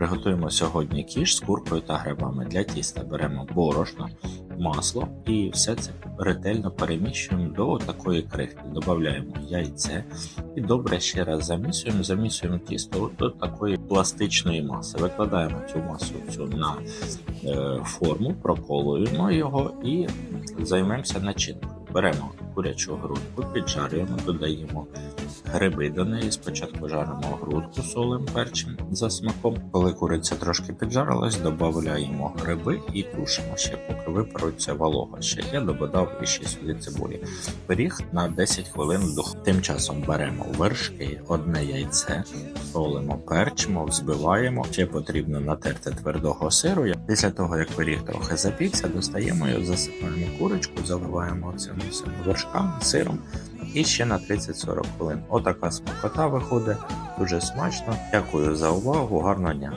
Приготуємо сьогодні кіш з куркою та грибами. Для тіста беремо борошно, масло і все це ретельно переміщуємо до такої крихти. Додаємо яйце і добре ще раз замісуємо, замісуємо тісто до такої пластичної маси. Викладаємо цю масу цю на е, форму, проколуємо його і займемося начинкою. Беремо курячу грудку, піджарюємо, додаємо гриби до неї. Спочатку жаримо грудку солим перчим за смаком. Коли куриця трошки піджарилась, додаємо гриби і тушимо ще, поки випарується волога. Ще я додав іще сюди цибулі. Пиріг на 10 хвилин в дух. Тим часом беремо вершки, одне яйце, солимо, перчимо, взбиваємо. Ще потрібно натерти твердого сиру. Після того, як пиріг трохи запікся, достаємо його, засипаємо курочку, заливаємо цим усім вершками, сиром і ще на 30-40 хвилин. Отака смакота виходить, дуже смачно. Дякую за увагу, гарного дня!